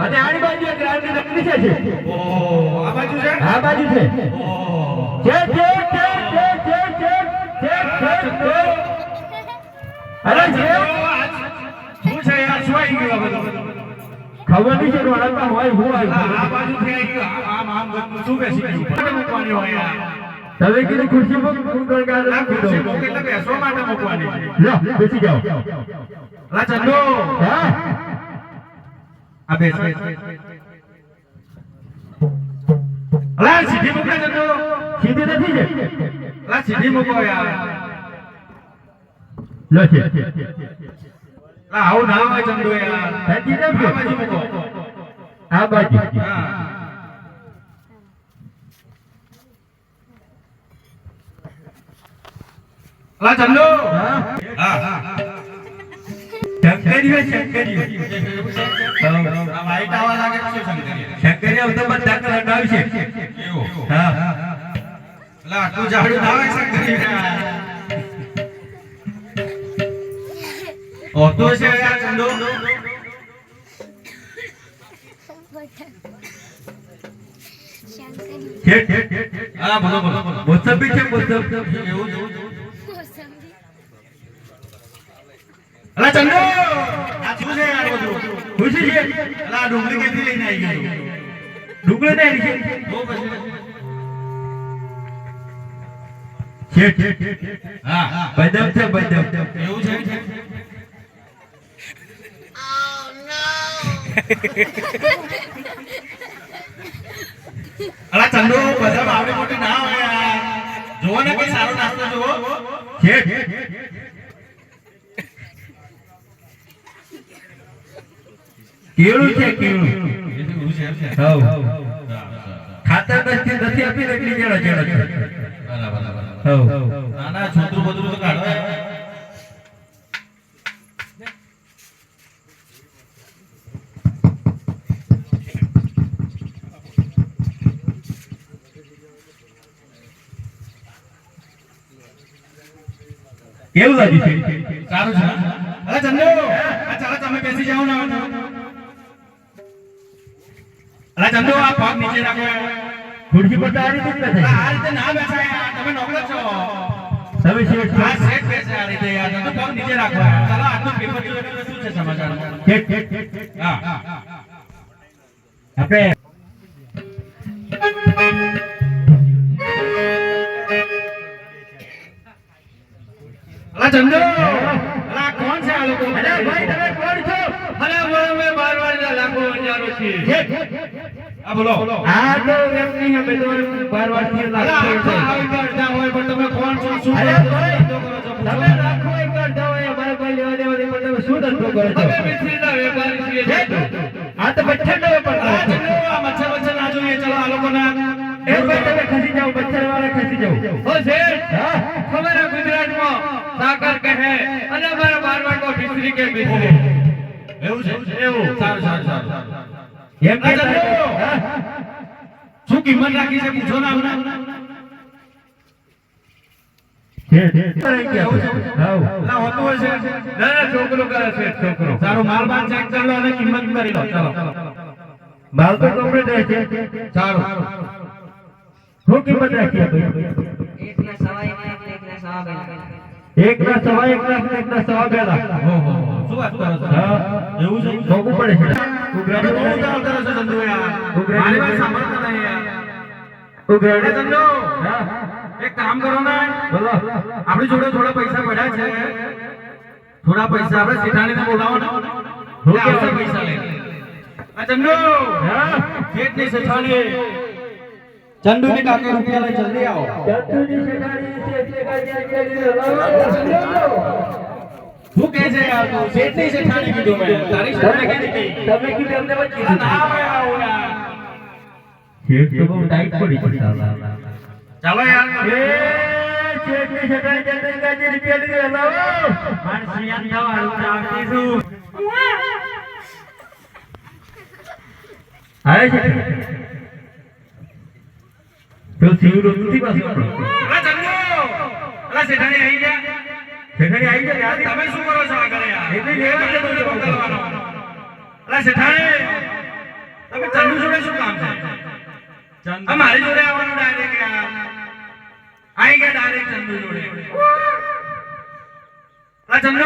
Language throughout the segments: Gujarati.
અને આની બાજુ એક રાજની નગરી છે? આ બાજુ છે? આ બાજુ છે? ઓહ. ખબર નહીં છે વળતા હોય હું આ બાજુ થઈ ગયો. આમ આમ શું બેસી ગયું? મૂકવાની હોય તમે કીધું ખુરશી પર ફોન કરકાર ના ખુરશી પર એટલે બેસવા માટે મૂકવાની લો બેસી જાઓ. લા ચંદો. હા? આ બેસ લા સીધી મૂકે ચંદો. સીધી નથી છે અલા સીધી મૂકો યાર લો છે અલા આવું ના હોય ચંદુ યાર સાચી કેમ આ બાજુ મૂકો આ બાજુ હા ચંદુ હા હા શંકરીઓ શંકરીઓ વાઈટ આવા લાગે છે શંકરીઓ તો બધા અલા આટલું જાડું ના હોય શંકરીયા. છે યાર ચંદુ. શંકરી. છે છે છે હા બોલો બોલો બોલો. મોસંબી છે મોસંબી. એવું અલા ચંદુ! આ શું છે? યાર બધું. ખુશી છે? અલા ડુંગળી ક્યાંથી લઈને આવી ગયું ડુંગળી ને છે બહુ પછી છે છે હા બદામ. એવું છે? અલા ચંદુ બધા આવડી મોટી ના હોય યાર. જોવો ને કઈ સારો નાસ્તો જોવો છે કેળું. છે કેળું હવ. બરાબર ખાતર નથી નથી આપી એટલી જણા છે. બરાબર બરાબર ના ના છોતરું બધું તો કાઢો. કેવું લાગ્યું સારું છે? અરે ચંદુ ચાલો તમે બેસી જાઓ ને અરે આ પગ નીચે રાખો. ખુરશી પર તો આ રીતે જ બેસાય. આ રીતે ના બેસાય. તમે નોકરો છો. તમે શેઠ આ સેટ બેસે આ રીતે. યાર તમે પગ નીચે રાખો. ચાલો આજનું પેપર શું છે સમાચારમાં શેઠ, શેઠ, શેઠ, શેઠ. હા. આપણે અલા ચંદુ! અલા કોણ છે આ લોકો? અરે ભાઈ તમે કોણ છો? અરે બોલો મેં બારવાડીના લાખો હજારો છીએ. શેઠ, આ બોલો. આ તો એમ નહીં અમે તો બાર વારથી લાગતો છે. આવી કરતા હોય પણ તમે કોણ છો? શું અરે ભાઈ, ધંધો કરો છો? તમે રાખો એક કરતા હોય અમારે કોઈ લેવા દેવા નહીં, પણ તમે શું ધંધો કરો છો? અમે મિસ્ત્રીના વેપારી છીએ. આ તો બચ્ચાનો વેપાર કરો છો. આ મચ્છર વચ્છર ના જોઈએ. ચલો આ લોકોના એ ભાઈ તમે ખસી જાઓ બચ્ચા વાળા ખસી જાઓ. ઓ શેઠ ગુજરાતમાં સાકર કહે અને અમારા મારવાડમાં મિસ્ત્રી કે મિસ્ત્રી એવું છે? એવું સારું સારું સારું એમ કે અચ્છા, ચંદુ. હા? શું કિંમત રાખી છે પૂછો ને અમને શેઠ, શેઠ. એવું છે? હાઉ. અલા, હોતું હોય છે ના ના છોકરો કરે શેઠ છોકરો સારું માલ બાલ ચેક કરી લો અને કિંમત કરી લો ચાલો માલ તો complete રહે છે સારું શું કિંમત રાખી એક ના સવા એક ના સવા બે લાખ એક ના સવા એક લાખ એક ના સવા બે લાખ શું વાત કરો છો હા. એવું છે મોંઘું પડે છે તમે ઉઘરાણી કરો છો ચંદુ યાર મારી વાત સાંભળતા નહીં યાર ચંદુ એક કામ કરો ને. બોલો. આપણી જોડે થોડા પૈસા પડ્યા છે. થોડા પૈસા આપણે શેઠાણીને બોલાવો ને. એ આવશે પૈસા લઈને. આ ચંદુ. હા. શેઠની શેઠાણી ચંદુની કાકે રૂપિયા લઈ જલ્દી આવો. શેઠાણી લાવો. શું કહે છે યાર તું? શેઠની શેઠાણી કીધું મેં. તારી શેઠાણી તમે કીધી તમે ના આવું યાર છેક તો બહુ ટાઈટ પડી છે ચાલો યાર એ છેકની છટાઈ તમે શું જોડે શું કામ છે આ મારી જોડે આવવાનું ડાયરેક્ટ ચંદુ જોડે. આ ચંદુ!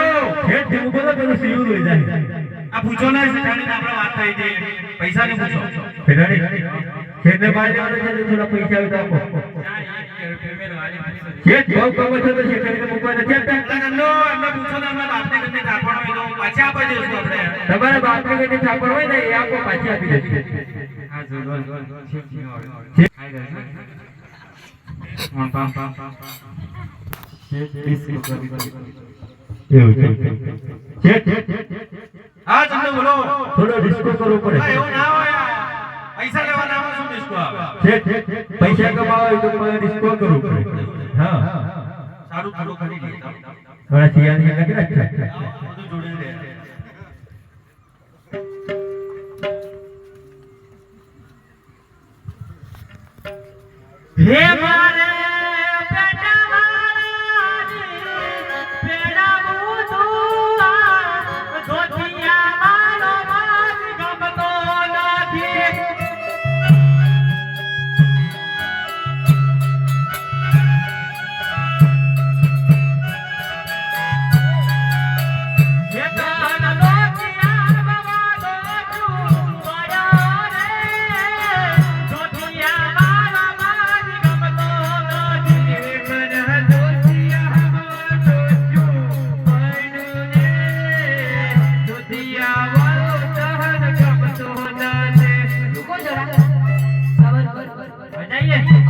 પેલું સીવું લઈ જાય. આ પૂછો ને શેઠાણી આપણે વાત થઈ હતી પૈસા ની પૂછો. શેઠાણી શેઠને બહાર જવાનું તો થોડા પૈસા હોય તો આપો બહુ કમો છો તો શેઠાણીને મૂકવા નથી આપતા ચંદુ એમને પૂછો ને એમના બાપને કદી હોય તો પાછા આપી દઈશું આપણે. તમારા બાપને કદી છાપડ હોય ને એ આપો પાછી આપી દેજો હા. ચંદુ બોલો થોડો ડિસ્કો કરવો પડે એવું ના હોય પૈસા લેવાના આમાં શું ડિસ્કો આવે પૈસા કમાવા હોય તો તમારે ડિસ્કો કરવું પડે હા સારું થોડું કરી થોડા લગી રાખજો Yeah.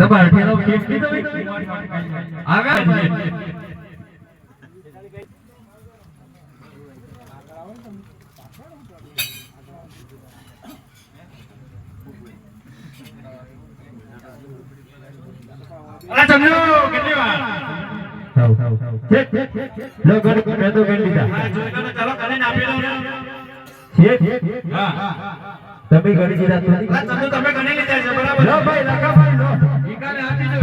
તમારે પેલો કેક કીધો આગળ અલા ચંદુ કેટલી વાર? હાઉ શેઠ લો ગણ મેં તો ગણ લીધા. હા જોઈ લો ચાલો કરીને આપી દો ને હા. તમે ગણી દીધા તમે ગણી લીધા છે બરાબર. લો ભાઈ લખા ભાઈ લો. ઈકાને આપી દો